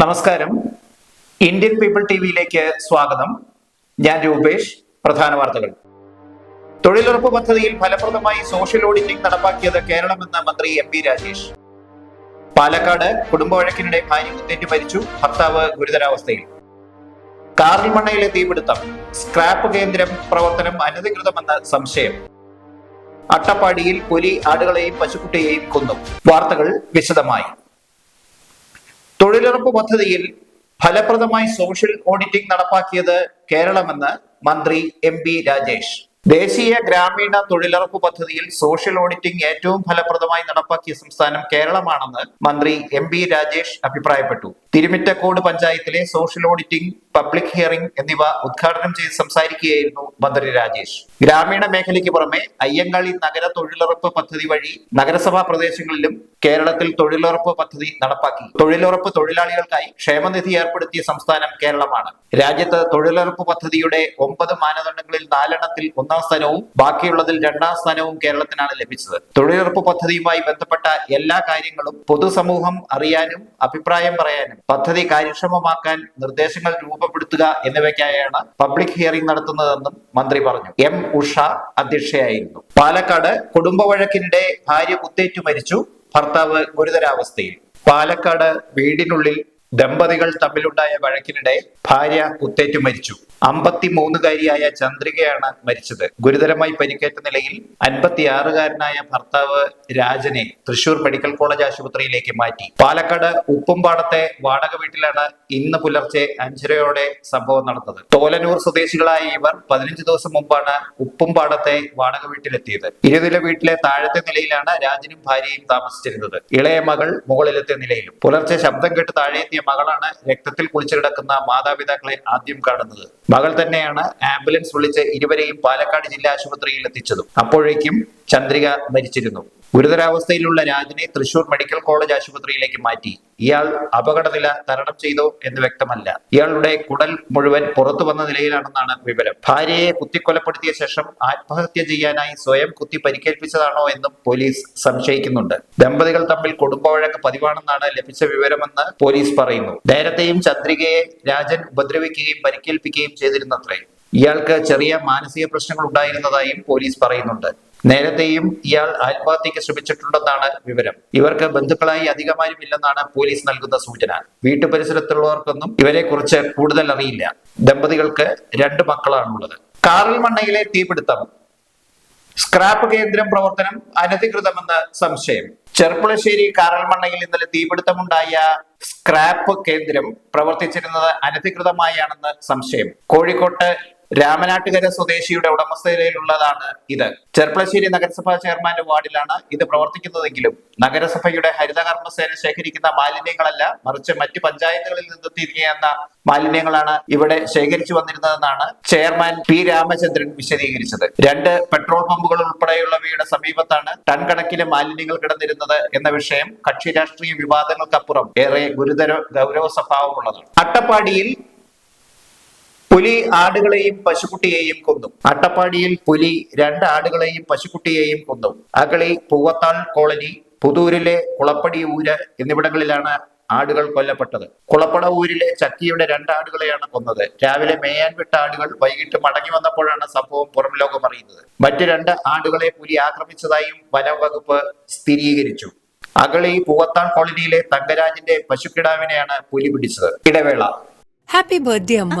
നമസ്കാരം. Indian people T വിയിലേക്ക് സ്വാഗതം. ഞാൻ രൂപേഷ് പ്രധാന വാർത്തകൾ. തൊഴിലുറപ്പ് പദ്ധതിയിൽ ഫലപ്രദമായി സോഷ്യൽ ഓഡിറ്റിംഗ് നടപ്പാക്കിയത് കേരളമെന്ന് മന്ത്രി എം പി രാജേഷ്. പാലക്കാട് കുടുംബവഴക്കിനിടെ ഭാര്യ കുത്തേറ്റ് മരിച്ചു ഭർത്താവ് ഗുരുതരാവസ്ഥയിൽ. കാറിൽമണ്ണയിലെ തീപിടുത്തം സ്ക്രാപ്പ് കേന്ദ്രം പ്രവർത്തനം അനധികൃതമെന്ന് സംശയം. അട്ടപ്പാടിയിൽ പുലി ആടുകളെയും പശുക്കുട്ടിയെയും കൊന്നു. വാർത്തകൾ വിശദമായി. തൊഴിലുറപ്പ് പദ്ധതിയിൽ ഫലപ്രദമായി സോഷ്യൽ ഓഡിറ്റിംഗ് നടപ്പാക്കിയത് കേരളമെന്ന് മന്ത്രി എം പി രാജേഷ്. ദേശീയ ഗ്രാമീണ തൊഴിലുറപ്പ് പദ്ധതിയിൽ സോഷ്യൽ ഓഡിറ്റിംഗ് ഏറ്റവും ഫലപ്രദമായി നടപ്പാക്കിയ സംസ്ഥാനം കേരളമാണെന്ന് മന്ത്രി എം പി രാജേഷ് അഭിപ്രായപ്പെട്ടു. തിരുമിറ്റക്കോട് പഞ്ചായത്തിലെ സോഷ്യൽ ഓഡിറ്റിംഗ് പബ്ലിക് ഹിയറിംഗ് എന്നിവ ഉദ്ഘാടനം ചെയ്ത് സംസാരിക്കുകയായിരുന്നു മന്ത്രി രാജേഷ്. ഗ്രാമീണ മേഖലയ്ക്ക് പുറമെ അയ്യങ്കാളി നഗര തൊഴിലുറപ്പ് പദ്ധതി വഴി നഗരസഭാ പ്രദേശങ്ങളിലും കേരളത്തിൽ തൊഴിലുറപ്പ് പദ്ധതി നടപ്പാക്കി. തൊഴിലുറപ്പ് തൊഴിലാളികൾക്കായി ക്ഷേമനിധി ഏർപ്പെടുത്തിയ സംസ്ഥാനം കേരളമാണ്. രാജ്യത്ത് തൊഴിലുറപ്പ് പദ്ധതിയുടെ ഒമ്പത് മാനദണ്ഡങ്ങളിൽ നാലെണ്ണത്തിൽ ഒന്നാം സ്ഥാനവും ബാക്കിയുള്ളതിൽ രണ്ടാം സ്ഥാനവും കേരളത്തിനാണ് ലഭിച്ചത്. തൊഴിലുറപ്പ് പദ്ധതിയുമായി ബന്ധപ്പെട്ട എല്ലാ കാര്യങ്ങളും പൊതുസമൂഹം അറിയാനും അഭിപ്രായം പറയാനും പദ്ധതി കാര്യക്ഷമമാക്കാൻ നിർദ്ദേശങ്ങൾ രൂപപ്പെടുത്തുക എന്നിവയ്ക്കായാണ് പബ്ലിക് ഹിയറിംഗ് നടത്തുന്നതെന്നും മന്ത്രി പറഞ്ഞു. എം ഉഷ അധ്യക്ഷയായിരുന്നു. പാലക്കാട് കുടുംബവഴക്കിനിടെ ഭാര്യ കുത്തേറ്റു മരിച്ചു. ഭർത്താവ് ഗുരുതരാവസ്ഥയിൽ. പാലക്കാട് വീടിനുള്ളിൽ ദമ്പതികൾ തമ്മിലുണ്ടായ വഴക്കിനിടെ ഭാര്യ കുത്തേറ്റു മരിച്ചു. അമ്പത്തിമൂന്നുകാരിയായ ചന്ദ്രികയാണ് മരിച്ചത്. ഗുരുതരമായി പരിക്കേറ്റ നിലയിൽ അൻപത്തിയാറുകാരനായ ഭർത്താവ് രാജനെ തൃശൂർ മെഡിക്കൽ കോളേജ് ആശുപത്രിയിലേക്ക് മാറ്റി. പാലക്കാട് ഉപ്പുംപാടത്തെ വാടക വീട്ടിലാണ് ഇന്ന് പുലർച്ചെ അഞ്ചരയോടെ സംഭവം നടന്നത്. തോലനൂർ സ്വദേശികളായ ഇവർ പതിനഞ്ച് ദിവസം മുമ്പാണ് ഉപ്പുംപാടത്തെ വാടക വീട്ടിലെത്തിയത്. ഇരുനില വീട്ടിലെ താഴത്തെ നിലയിലാണ് രാജനും ഭാര്യയും താമസിച്ചിരുന്നത്. ഇളയ മകൾ മുകളിലത്തെ നിലയിലും. പുലർച്ചെ ശബ്ദം കേട്ട് താഴെയെത്തിയ മകളാണ് രക്തത്തിൽ കുളിച്ചു കിടക്കുന്ന മാതാപിതാക്കളെ ആദ്യം കാണുന്നത്. മകൾ തന്നെയാണ് ആംബുലൻസ് വിളിച്ച് ഇരുവരെയും പാലക്കാട് ജില്ലാ ആശുപത്രിയിൽ എത്തിച്ചതും. അപ്പോഴേക്കും ചന്ദ്രിക മരിച്ചിരുന്നു. ഗുരുതരാവസ്ഥയിലുള്ള രാജനെ തൃശൂർ മെഡിക്കൽ കോളേജ് ആശുപത്രിയിലേക്ക് മാറ്റി. ഇയാൾ അപകടനില തരണം ചെയ്തോ എന്ന് വ്യക്തമല്ല. ഇയാളുടെ കുടൽ മുഴുവൻ പുറത്തു വന്ന നിലയിലാണെന്നാണ് വിവരം. ഭാര്യയെ കുത്തിക്കൊലപ്പെടുത്തിയ ശേഷം ആത്മഹത്യ ചെയ്യാനായി സ്വയം കുത്തി പരിക്കേൽപ്പിച്ചതാണോ എന്നും പോലീസ് സംശയിക്കുന്നുണ്ട്. ദമ്പതികൾ തമ്മിൽ കുടുംബവഴക്ക് പതിവാണെന്നാണ് ലഭിച്ച വിവരമെന്ന് പോലീസ് പറയുന്നു. നേരത്തെയും ചന്ദ്രികയെ രാജൻ ഉപദ്രവിക്കുകയും പരിക്കേൽപ്പിക്കുകയും ചെയ്തിരുന്നത്രേ. ഇയാൾക്ക് ചെറിയ മാനസിക പ്രശ്നങ്ങൾ ഉണ്ടായിരുന്നതായും പോലീസ് പറയുന്നുണ്ട്. നേരത്തെയും ഇയാൾ ആത്മഹത്യക്ക് ശ്രമിച്ചിട്ടുണ്ടെന്നാണ് വിവരം. ഇവർക്ക് ബന്ധുക്കളായി അധികമാരും ഇല്ലെന്നാണ് പോലീസ് നൽകുന്ന സൂചന. വീട്ടുപരിസരത്തുള്ളവർക്കൊന്നും ഇവരെ കുറിച്ച് കൂടുതൽ അറിയില്ല. ദമ്പതികൾക്ക് രണ്ട് മക്കളാണുള്ളത്. കാറിൽ മണ്ണയിലെ തീപിടുത്തം. സ്ക്രാപ്പ് കേന്ദ്രം പ്രവർത്തനം അനധികൃതമെന്ന് സംശയം. ചെർപ്പുളശ്ശേരി കാറൽമണ്ണയിൽ ഇന്നലെ തീപിടുത്തമുണ്ടായ സ്ക്രാപ്പ് കേന്ദ്രം പ്രവർത്തിച്ചിരുന്നത് അനധികൃതമായാണെന്ന് സംശയം. കോഴിക്കോട്ട് രാമനാട്ടുകര സ്വദേശിയുടെ ഉടമസ്ഥതയിലുള്ളതാണ് ഇത്. ചെർപ്പളശ്ശേരി നഗരസഭാ ചെയർമാന്റെ വാർഡിലാണ് ഇത് പ്രവർത്തിക്കുന്നതെങ്കിലും നഗരസഭയുടെ ഹരിതകർമ്മസേന ശേഖരിക്കുന്ന മാലിന്യങ്ങളല്ല മറിച്ച് മറ്റ് പഞ്ചായത്തുകളിൽ നിന്ന് തിരികെയെന്ന മാലിന്യങ്ങളാണ് ഇവിടെ ശേഖരിച്ചു വന്നിരുന്നതെന്നാണ് ചെയർമാൻ പി രാമചന്ദ്രൻ വിശദീകരിച്ചത്. രണ്ട് പെട്രോൾ പമ്പുകൾ ഉൾപ്പെടെയുള്ളവയുടെ സമീപത്താണ് ടൺ കണക്കിന് മാലിന്യങ്ങൾ കിടന്നിരുന്നത് എന്ന വിഷയം കക്ഷി രാഷ്ട്രീയ വിവാദങ്ങൾക്കപ്പുറം ഏറെ ഗുരുതര ഗൗരവ സ്വഭാവമുള്ളതാണ് അട്ടപ്പാടിയിൽ പുലി ആടുകളെയും പശുക്കുട്ടിയെയും കൊന്നു. അട്ടപ്പാടിയിൽ പുലി രണ്ട് ആടുകളെയും പശുക്കുട്ടിയെയും കൊന്നു. അകളി പൂവത്താൾ കോളനി പുതൂരിലെ കുളപ്പടി ഊര് എന്നിവിടങ്ങളിലാണ് ആടുകൾ കൊല്ലപ്പെട്ടത്. കുളപ്പട ഊരിലെ ചക്കിയുടെ രണ്ട് ആടുകളെയാണ് കൊന്നത്. രാവിലെ മേയാൻ വിട്ട ആടുകൾ വൈകിട്ട് മടങ്ങി വന്നപ്പോഴാണ് സംഭവം പുറം ലോകം അറിയുന്നത്. മറ്റു രണ്ട് ആടുകളെ പുലി ആക്രമിച്ചതായും വനംവകുപ്പ് സ്ഥിരീകരിച്ചു. അകളി പൂവത്താൾ കോളനിയിലെ തങ്കരാജിന്റെ പശുക്കിടാവിനെയാണ് പുലി പിടിച്ചത്. ഇടവേള. ഹാപ്പി ബർത്ത്ഡേ അമ്മ.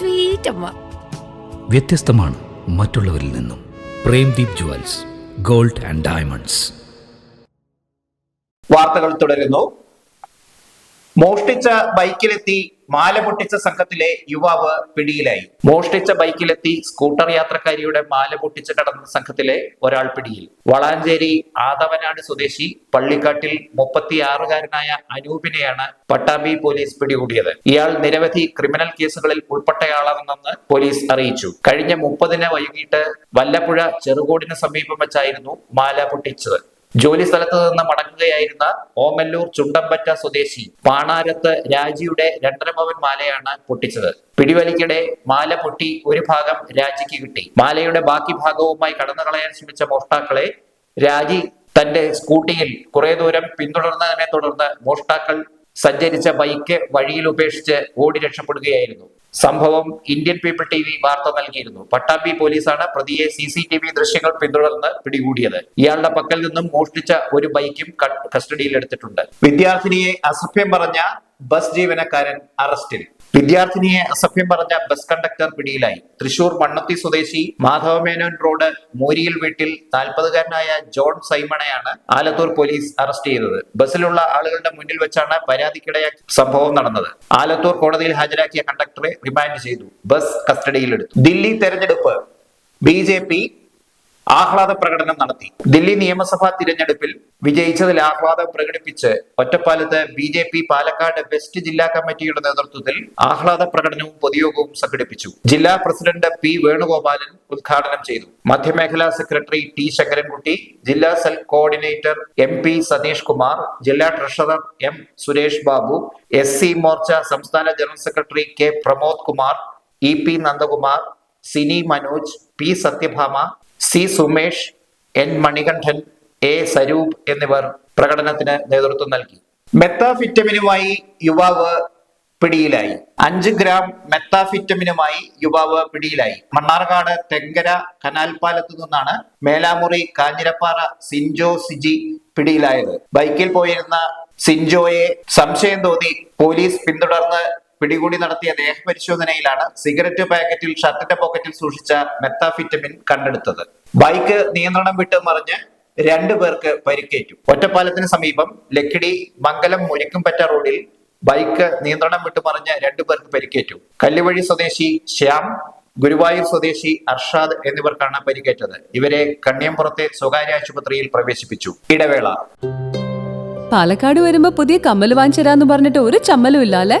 സ്വീറ്റ് അമ്മ വ്യത്യസ്തമാണ് മറ്റുള്ളവരിൽ നിന്നും. Premdeep jewels gold and diamonds. വാർത്തകൾ തുടരുന്നു. മോഷ്ടിച്ച ബൈക്കിലെത്തി മാല പൊട്ടിച്ച സംഘത്തിലെ യുവാവ് പിടിയിലായി. മോഷ്ടിച്ച ബൈക്കിലെത്തി സ്കൂട്ടർ യാത്രക്കാരിയുടെ മാല പൊട്ടിച്ച് കടന്ന സംഘത്തിലെ ഒരാൾ പിടിയിൽ. വളാഞ്ചേരി ആദവനാട് സ്വദേശി പള്ളിക്കാട്ടിൽ മുപ്പത്തിയാറുകാരനായ അനൂപിനെയാണ് പട്ടാമ്പി പോലീസ് പിടികൂടിയത്. ഇയാൾ നിരവധി ക്രിമിനൽ കേസുകളിൽ ഉൾപ്പെട്ടയാളാണെന്ന് പോലീസ് അറിയിച്ചു. കഴിഞ്ഞ മുപ്പതിന് വൈകിട്ട് വല്ലപ്പുഴ ചെറുകോടിന് സമീപം വെച്ചായിരുന്നു മാല പൊട്ടിച്ചത്. ജോലി സ്ഥലത്ത് നിന്ന് മടങ്ങുകയായിരുന്ന ഓമല്ലൂർ ചുണ്ടമ്പറ്റ സ്വദേശി പാണാരത്ത് രാജിയുടെ രണ്ടര പവൻ മാലയാണ് പൊട്ടിച്ചത്. പിടിവലിക്കിടെ മാല പൊട്ടി ഒരു ഭാഗം രാജിക്ക് കിട്ടി. മാലയുടെ ബാക്കി ഭാഗവുമായി കടന്നു കളയാൻ ശ്രമിച്ച മോഷ്ടാക്കളെ രാജി തന്റെ സ്കൂട്ടിയിൽ കുറെ ദൂരം പിന്തുടർന്നതിനെ തുടർന്ന് മോഷ്ടാക്കൾ സഞ്ചരിച്ച ബൈക്ക് വഴിയിൽ ഉപേക്ഷിച്ച് ഓടി രക്ഷപ്പെടുകയായിരുന്നു. സംഭവം ഇന്ത്യൻ പീപ്പിൾ ടി വി വാർത്ത നൽകിയിരുന്നു. പട്ടാമ്പി പോലീസാണ് പ്രതിയെ സി സി ടി വി ദൃശ്യങ്ങൾ പിന്തുടർന്ന് പിടികൂടിയത്. ഇയാളുടെ പക്കൽ നിന്നും മോഷ്ടിച്ച ഒരു ബൈക്കും കസ്റ്റഡിയിലെടുത്തിട്ടുണ്ട് വിദ്യാർത്ഥിനിയെ അസഭ്യം പറഞ്ഞ ബസ് ജീവനക്കാരൻ അറസ്റ്റിൽ. വിദ്യാർത്ഥിനിയെ അസഭ്യം പറഞ്ഞ ബസ് കണ്ടക്ടർ പിടിയിലായി. തൃശൂർ മണ്ണത്തി സ്വദേശി മാധവമേനോൻ റോഡ് മൂരിയിൽ വീട്ടിൽ നാൽപ്പതുകാരനായ ജോൺ സൈമണയാണ് ആലത്തൂർ പോലീസ് അറസ്റ്റ് ചെയ്തത്. ബസ്സിലുള്ള ആളുകളുടെ മുന്നിൽ വെച്ചാണ് പരാതിക്കിടയാക്കിയ സംഭവം നടന്നത്. ആലത്തൂർ കോടതിയിൽ ഹാജരാക്കിയ കണ്ടക്ടറെ റിമാൻഡ് ചെയ്തു. ബസ് കസ്റ്റഡിയിലെടുത്തു. ദില്ലി തെരഞ്ഞെടുപ്പ്. ബി ആഹ്ലാദ പ്രകടനം നടത്തി. ദില്ലി നിയമസഭാ തിരഞ്ഞെടുപ്പിൽ വിജയിച്ചതിൽ ആഹ്ലാദം പ്രകടിപ്പിച്ച് ഒറ്റപ്പാലത്ത് B J P Palakkad west ജില്ലാ കമ്മിറ്റിയുടെ നേതൃത്വത്തിൽ ആഹ്ലാദ പ്രകടനവും പൊതുയോഗവും സംഘടിപ്പിച്ചു. ജില്ലാ പ്രസിഡന്റ് പി വേണുഗോപാലൻ ഉദ്ഘാടനം ചെയ്തു. മധ്യമേഖലാ സെക്രട്ടറി ടി ശങ്കരൻകുട്ടി ജില്ലാ cell coordinator M P Satheesh Kumar ജില്ലാ treasurer M Suresh Babu S C Morcha സംസ്ഥാന general secretary K Pramod Kumar E P Nandakumar Sini Manoj P Sathyabhama C Sumesh N Manikandan A Saroop എന്നിവർ പ്രകടനത്തിന് നേതൃത്വം നൽകി. മെത്താഫിറ്റമിനുമായി യുവാവ് പിടിയിലായി. അഞ്ച് gram മെത്താഫിറ്റമിനുമായി യുവാവ് പിടിയിലായി. മണ്ണാർക്കാട് തെങ്കര കനാൽപ്പാലത്തു നിന്നാണ് മേലാമുറി കാഞ്ഞിരപ്പാറ സിൻജോ സിജി പിടിയിലായത്. ബൈക്കിൽ പോയിരുന്ന സിൻജോയെ സംശയം തോന്നി പോലീസ് പിന്തുടർന്ന് പിടികൂടി നടത്തിയ ദേഹപരിശോധനയിലാണ് സിഗരറ്റ് പാക്കറ്റിൽ ഷർട്ടിന്റെ പോക്കറ്റിൽ സൂക്ഷിച്ച മെത്താഫിറ്റമിൻ കണ്ടെടുത്തത്. ബൈക്ക് നിയന്ത്രണം വിട്ട് മറിഞ്ഞ് രണ്ടു പേർക്ക് പരിക്കേറ്റു. ഒറ്റപ്പാലത്തിന് സമീപം ലക്കിടി മംഗലം മുരിക്കുംപറ്റ റോഡിൽ ബൈക്ക് നിയന്ത്രണം വിട്ട് മറിഞ്ഞ് രണ്ടു പേർക്ക് പരിക്കേറ്റു. കല്ലുവഴി സ്വദേശി ശ്യാം ഗുരുവായൂർ സ്വദേശി അർഷാദ് എന്നിവർക്കാണ് പരിക്കേറ്റത്. ഇവരെ കണ്ണിയംപുറത്തെ സ്വകാര്യ ആശുപത്രിയിൽ പ്രവേശിപ്പിച്ചു. ഇടവേള. പാലക്കാട് വരുമ്പോ പുതിയ കമ്മൽ വാങ്ങിച്ചു തരാന്ന് പറഞ്ഞിട്ട് ഒരു ചമ്മലും ഇല്ല അല്ലെ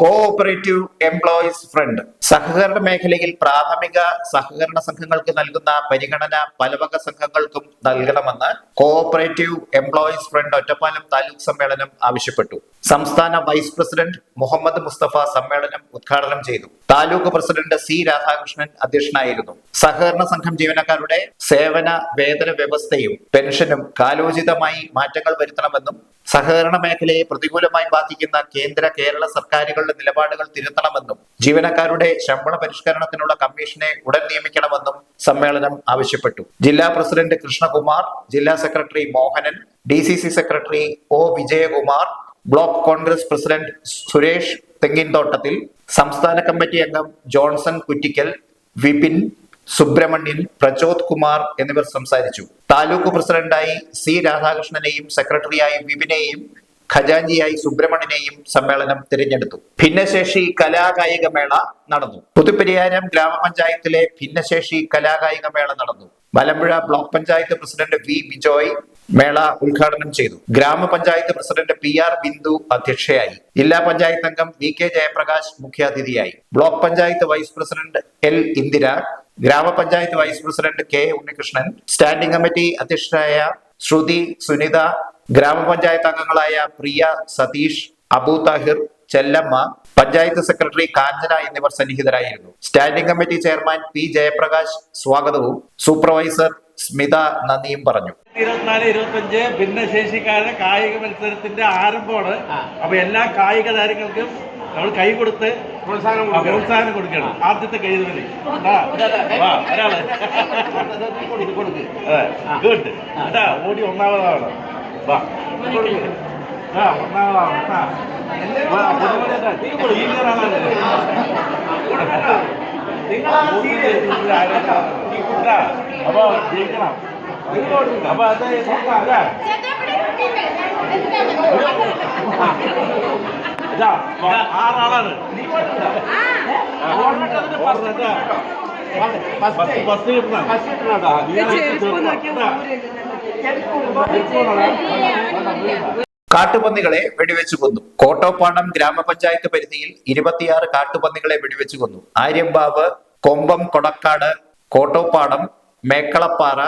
കോഓപ്പറേറ്റീവ് എംപ്ലോയീസ് ഫ്രണ്ട് സഹകരണ മേഖലയിൽ പ്രാഥമിക സഹകരണ സംഘങ്ങൾക്ക് നൽകുന്ന പരിഗണന പലവക സംഘങ്ങൾക്കും നൽകണമെന്ന് cooperative employees front Ottapalam taluk സമ്മേളനം ആവശ്യപ്പെട്ടു. സംസ്ഥാന വൈസ് പ്രസിഡന്റ് മുഹമ്മദ് മുസ്തഫ സമ്മേളനം ഉദ്ഘാടനം ചെയ്തു. താലൂക്ക് പ്രസിഡന്റ് സി രാധാകൃഷ്ണൻ അധ്യക്ഷനായിരുന്നു. സഹകരണ സംഘം ജീവനക്കാരുടെ സേവന വേതന വ്യവസ്ഥയും പെൻഷനും കാലോചിതമായി മാറ്റങ്ങൾ വരുത്തണമെന്നും സഹകരണ മേഖലയെ പ്രതികൂലമായി ബാധിക്കുന്ന കേന്ദ്ര കേരള സർക്കാരുകളുടെ നിലപാടുകൾ തിരുത്തണമെന്നും ജീവനക്കാരുടെ ശമ്പള പരിഷ്കരണത്തിനുള്ള കമ്മീഷനെ ഉടൻ നിയമിക്കണമെന്നും സമ്മേളനം ആവശ്യപ്പെട്ടു. ജില്ലാ പ്രസിഡന്റ് കൃഷ്ണകുമാർ ജില്ലാ secretary Mohanan D secretary O Vijayakumar block Congress president Suresh Thenginthottathil സംസ്ഥാന കമ്മിറ്റി അംഗം ജോൺസൺ കുറ്റിക്കൽ വിപിൻ സുബ്രഹ്മണ്യൻ പ്രചോദ് കുമാർ എന്നിവർ സംസാരിച്ചു. താലൂക്ക് പ്രസിഡന്റായി സി രാധാകൃഷ്ണനെയും സെക്രട്ടറിയായി വിപിനെയും ഖജാഞ്ചിയായി സുബ്രഹ്മണ്യനെയും സമ്മേളനം തിരഞ്ഞെടുത്തു. ഭിന്നശേഷി കലാകായിക മേള നടന്നു. പുതുപ്പരിയാരം ഗ്രാമപഞ്ചായത്തിലെ ഭിന്നശേഷി കലാകായിക മേള നടന്നു. Malampuzha block panchayat president V Bijoy മേള ഉദ്ഘാടനം ചെയ്തു. ഗ്രാമപഞ്ചായത്ത് പ്രസിഡന്റ് പി ആർ ബിന്ദു അധ്യക്ഷയായി. ജില്ലാ പഞ്ചായത്ത് അംഗം വി കെ ജയപ്രകാശ് മുഖ്യാതിഥിയായി. Block panchayat vice president L Indira ഗ്രാമപഞ്ചായത്ത് vice president K Unnikrishnan standing committee അധ്യക്ഷരായ ശ്രുതി സുനിത ഗ്രാമപഞ്ചായത്ത് അംഗങ്ങളായ പ്രിയ സതീഷ് അബു താഹിർ ചെല്ലമ്മ പഞ്ചായത്ത് സെക്രട്ടറി കാഞ്ചന എന്നിവർ സന്നിഹിതരായിരുന്നു. Standing committee chairman P Jayaprakash സ്വാഗതവും സൂപ്പർവൈസർ സ്മിത നന്ദിയും പറഞ്ഞു. ഇരുപത്തിനാല് ഇരുപത്തിയഞ്ച് ഭിന്നശേഷിക്കാരുടെ കായിക മത്സരത്തിന്റെ ആരംഭമാണ്. അപ്പൊ എല്ലാ കായിക താരങ്ങൾക്കും നമ്മൾ കൈ കൊടുത്ത് പ്രോത്സാഹനം പ്രോത്സാഹനം കൊടുക്കണം. ആദ്യത്തെ കൈ തന്നെ. ഒരാൾ. ഗുഡ് കേട്ടാ ഓടി ഒന്നാമതാണ്. വാ. ആ ഒന്നാമതാണ്. അപ്പൊ ജയിക്കണം. അപ്പൊ അത്. നോക്കാം ഇതാ ആറാളാണ്. ഫസ്റ്റ് കിട്ടണം. കാട്ടുപന്നികളെ വെടിവെച്ചു കൊന്നു. കോട്ടോപ്പാടം ഗ്രാമപഞ്ചായത്ത് പരിധിയിൽ ഇരുപത്തിയാറ് കാട്ടുപന്നികളെ വെടിവെച്ചു കൊന്നു. ആര്യമ്പാവ് കൊമ്പം കൊടക്കാട് കോട്ടോപ്പാടം മേക്കളപ്പാറ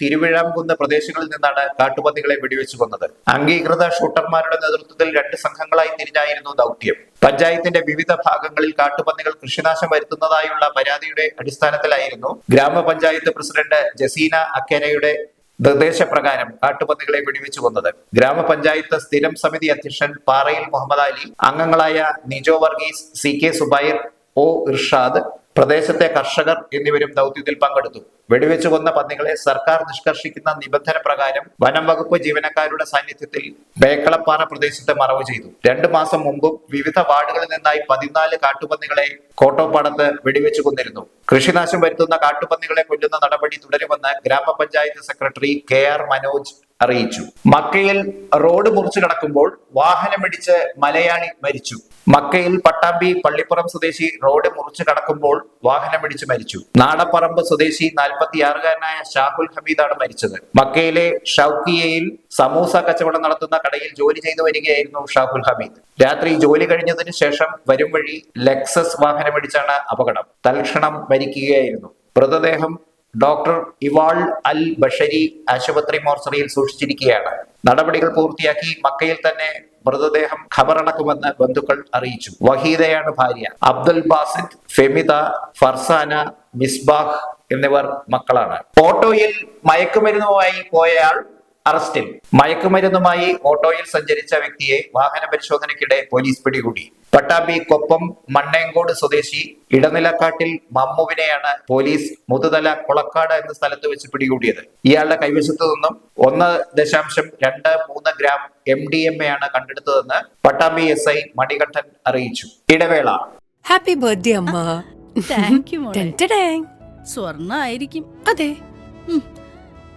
തിരുവിഴാംകുന്ന് പ്രദേശങ്ങളിൽ നിന്നാണ് കാട്ടുപന്നികളെ വെടിവെച്ചു കൊന്നത്. അംഗീകൃത ഷൂട്ടർമാരുടെ നേതൃത്വത്തിൽ രണ്ട് സംഘങ്ങളായി തിരിഞ്ഞായിരുന്നു ദൗത്യം. പഞ്ചായത്തിന്റെ വിവിധ ഭാഗങ്ങളിൽ കാട്ടുപന്നികൾ കൃഷിനാശം വരുത്തുന്നതായുള്ള പരാതിയുടെ അടിസ്ഥാനത്തിലായിരുന്നു ഗ്രാമപഞ്ചായത്ത് പ്രസിഡന്റ് ജസീന അക്കേനയുടെ നിർദ്ദേശപ്രകാരം കാട്ടുപന്നികളെ വെടിവെച്ചു കൊന്നത്. ഗ്രാമപഞ്ചായത്ത് സ്ഥിരം സമിതി അധ്യക്ഷൻ പാറയിൽ മുഹമ്മദ് അലി അംഗങ്ങളായ Nijo Varghese C K Subair O Irshad പ്രദേശത്തെ കർഷകർ എന്നിവരും ദൗത്യത്തിൽ പങ്കെടുത്തു. വെടിവെച്ചു കൊന്ന പന്നികളെ സർക്കാർ നിഷ്കർഷിക്കുന്ന നിബന്ധന പ്രകാരം വനം വകുപ്പ് ജീവനക്കാരുടെ സാന്നിധ്യത്തിൽ ബേക്കളപ്പാറ പ്രദേശത്ത് മറവ് ചെയ്തു. രണ്ടു മാസം മുമ്പും വിവിധ വാർഡുകളിൽ നിന്നായി പതിനാല് കാട്ടുപന്നികളെ കോട്ടോപ്പാടത്ത് വെടിവെച്ചു കൊന്നിരുന്നു. കൃഷിനാശം വരുത്തുന്ന കാട്ടുപന്നികളെ കൊല്ലുന്ന നടപടി തുടരുമെന്ന് ഗ്രാമപഞ്ചായത്ത് സെക്രട്ടറി കെ ആർ മനോജ് അറിയിച്ചു. മക്കയിൽ റോഡ് മുറിച്ചു കടക്കുമ്പോൾ വാഹനമിടിച്ച് മലയാളി മരിച്ചു. മക്കയിൽ പട്ടാമ്പി പള്ളിപ്പുറം സ്വദേശി റോഡ് മുറിച്ചു കടക്കുമ്പോൾ വാഹനമിടിച്ച് മരിച്ചു. നാടപ്പറമ്പ് സ്വദേശി നാൽപ്പത്തിയാറുകാരനായ ഷാഹുൽ ഹമീദാണ് മരിച്ചത്. മക്കയിലെ ഷൌക്കിയയിൽ സമൂസ കച്ചവടം നടത്തുന്ന കടയിൽ ജോലി ചെയ്തു വരികയായിരുന്നു ഷാഹുൽ ഹമീദ്. രാത്രി ജോലി കഴിഞ്ഞതിന് ശേഷം വരും വഴി ലെക്സസ് വാഹനമിടിച്ചാണ് അപകടം. തൽക്ഷണം മരിക്കുകയായിരുന്നു. മൃതദേഹം ഡോക്ടർ ഇവാൾ അൽ ബഷരി ആശുപത്രി മോർച്ചറിയിൽ സൂക്ഷിച്ചിരിക്കുകയാണ്. നടപടികൾ പൂർത്തിയാക്കി മക്കയിൽ തന്നെ മൃതദേഹം ഖബറടക്കുമെന്ന് ബന്ധുക്കൾ അറിയിച്ചു. വഹീദയാണ് ഭാര്യ. അബ്ദുൽ ബാസിദ് ഫെമിത ഫർസാന മിസ്ബാഹ് എന്നിവർ മക്കളാണ്. ഓട്ടോയിൽ മയക്കുമരുന്നുമായി പോയയാൾ അറസ്റ്റിൽ മയക്കുമരുന്നുമായി ഓട്ടോയിൽ സഞ്ചരിച്ച വ്യക്തിയെ വാഹന പരിശോധനയ്ക്കിടെ പോലീസ് പിടികൂടി. പട്ടാമ്പി കൊപ്പം മണ്ണേങ്കോട് സ്വദേശി ഇടനിലക്കാട്ടിൽ മമ്മുവിനെയാണ് പോലീസ് മുതുതല കൊളക്കാട് എന്ന സ്ഥലത്ത് വെച്ച് പിടികൂടിയത്. ഇയാളുടെ കൈവശത്തു നിന്നും ഒന്ന് ദശാംശം രണ്ട് മൂന്ന് gram M D M A ആണ് കണ്ടെടുത്തതെന്ന് പട്ടാമ്പി എസ് ഐ മണികണ്ഠൻ അറിയിച്ചു. ഇടവേള. ഹാപ്പി ബർത്ത്ഡേ അമ്മ. സ്വർണ ആയിരിക്കും അതെ.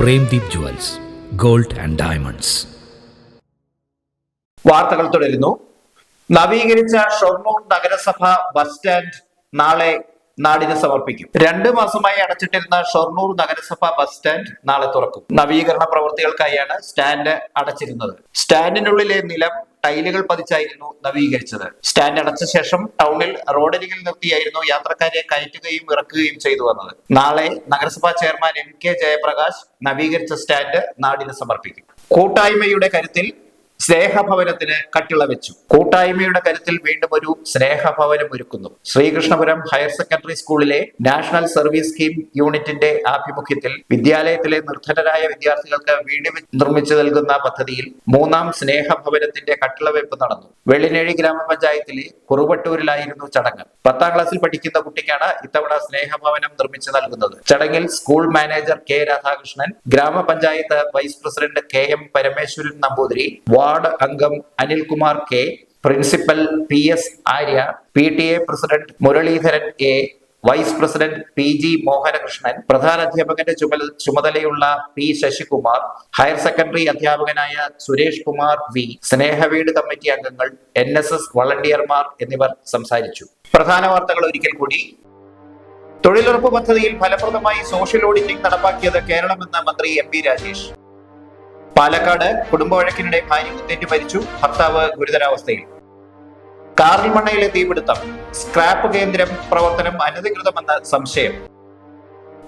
Premdeep jewels gold and diamonds. വാർത്തകൾ തുടരുന്നു. നവീകരിച്ച ഷൊർണൂർ നഗരസഭ ബസ് സ്റ്റാൻഡ് നാളെ നാടിന് സമർപ്പിക്കും. രണ്ട് മാസമായി അടച്ചിട്ടിരുന്ന ഷൊർണൂർ നഗരസഭ ബസ് സ്റ്റാൻഡ് നാളെ തുറക്കും. നവീകരണ പ്രവൃത്തികൾക്കായാണ് സ്റ്റാൻഡ് അടച്ചിരുന്നത്. സ്റ്റാൻഡിനുള്ളിലെ നിലം ടൈലുകൾ പതിച്ചായിരുന്നു നവീകരിച്ചത്. സ്റ്റാൻഡ് അടച്ച ശേഷം ടൗണിൽ റോഡരികിൽ നിർത്തിയായിരുന്നു യാത്രക്കാരെ കയറ്റുകയും ഇറക്കുകയും ചെയ്തു വന്നത്. നാളെ നഗരസഭാ ചെയർമാൻ എം കെ ജയപ്രകാശ് നവീകരിച്ച സ്റ്റാൻഡ് നാടിന് സമർപ്പിക്കും. കൂട്ടായ്മയുടെ കരുത്തിൽ സ്നേഹഭവനത്തിന് കട്ടിള വെച്ചു കൂട്ടായ്മയുടെ കരുത്തിൽ വീണ്ടും ഒരു സ്നേഹഭവനം ഒരുക്കുന്നു. ശ്രീകൃഷ്ണപുരം ഹയർ സെക്കൻഡറി സ്കൂളിലെ നാഷണൽ സർവീസ് സ്കീം യൂണിറ്റിന്റെ ആഭിമുഖ്യത്തിൽ വിദ്യാലയത്തിലെ നിർധനരായ വിദ്യാർത്ഥികൾക്ക് വീട് നിർമ്മിച്ചു നൽകുന്ന പദ്ധതിയിൽ മൂന്നാം സ്നേഹഭവനത്തിന്റെ കട്ടിളവെപ്പ് നടന്നു. വെള്ളിനേഴി ഗ്രാമപഞ്ചായത്തിലെ കുറുവട്ടൂരിലായിരുന്നു ചടങ്ങ്. പത്താം ക്ലാസ്സിൽ പഠിക്കുന്ന കുട്ടിക്കാണ് ഇത്തവണ സ്നേഹഭവനം നിർമ്മിച്ചു നൽകുന്നത്. ചടങ്ങിൽ സ്കൂൾ മാനേജർ കെ രാധാകൃഷ്ണൻ ഗ്രാമപഞ്ചായത്ത് vice president K M Parameswaran Namboothiri ward അംഗം Anilkumar K principal P S Arya P T A president Muraleedharan A vice president P G Mohanakrishnan പ്രധാന അധ്യാപകന്റെ ചുമല ചുമതലയുള്ള പി ശശികുമാർ ഹയർ സെക്കൻഡറി അധ്യാപകനായ സുരേഷ് കുമാർ വി സ്നേഹവീട് committee അംഗങ്ങൾ N S S വളണ്ടിയർമാർ എന്നിവർ സംസാരിച്ചു. പ്രധാന വാർത്തകൾ ഒരിക്കൽ കൂടി. തൊഴിലുറപ്പ് പദ്ധതിയിൽ ഫലപ്രദമായി സോഷ്യൽ ഓഡിറ്റിംഗ് നടപ്പാക്കിയത് കേരളമെന്ന് മന്ത്രി എം പി രാജേഷ്. പാലക്കാട് കുടുംബവഴക്കിനിടെ ഭാര്യ കുത്തേറ്റ് മരിച്ചു. ഭർത്താവ് ഗുരുതരാവസ്ഥയിൽ. കാറിൽമണ്ണയിലെ തീപിടുത്തം. സ്ക്രാപ്പ് കേന്ദ്രം പ്രവർത്തനം അനധികൃതമെന്ന് സംശയം.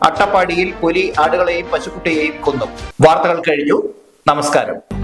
അട്ടപ്പാടിയിൽ പുലി ആടുകളെയും പശുക്കുട്ടിയെയും കൊന്നു. വാർത്തകൾ കഴിഞ്ഞു. നമസ്കാരം.